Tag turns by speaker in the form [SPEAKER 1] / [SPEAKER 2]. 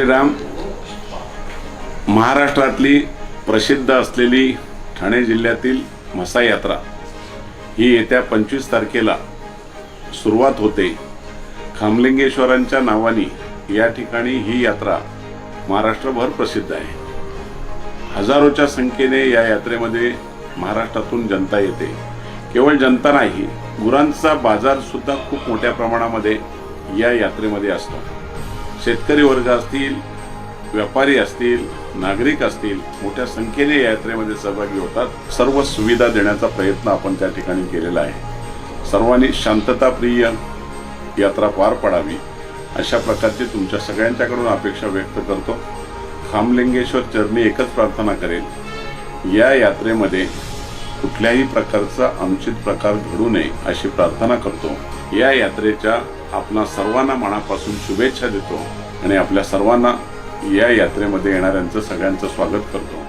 [SPEAKER 1] श्रीराम महाराष्ट्रातली प्रसिद्ध असलेली ठाणे जिल्ह्यातील म्हसा यात्रा ही येत्या पंचवीस तारखेला सुरुवात होते. खामलिंगेश्वरांच्या नावाने या ठिकाणी ही यात्रा महाराष्ट्रभर प्रसिद्ध आहे. हजारोच्या संख्येने या यात्रेमध्ये महाराष्ट्रातून जनता येते. केवळ जनता नाही गुरांचा बाजार सुद्धा खूप मोठ्या प्रमाणामध्ये या यात्रेमध्ये असतो. शेतकरी वर्ग असतील व्यापारी असतील नागरिक असतील मोठ्या संख्येने यात्रेमध्ये सहभागी होतात. सर्व सुविधा देण्याचा प्रयत्न आपण त्या ठिकाणी केलेला आहे. सर्वांनी शांतताप्रिय यात्रा पार पडावी. अशा प्रकारची तुमच्या सगळ्यांच्याकडून अपेक्षा व्यक्त करतो. खामलिंगेश्वर चरणी एकच प्रार्थना करेल. या यात्रेमध्ये कुठल्याही प्रकारचा अनुचित प्रकार घडू नये अशी प्रार्थना करतो. या यात्रेच्या आपणा सर्वांना मनापासून शुभेच्छा देतो आणि आपल्या सर्वांना या यात्रेमध्ये येणाऱ्यांचं सगळ्यांचं स्वागत करतो.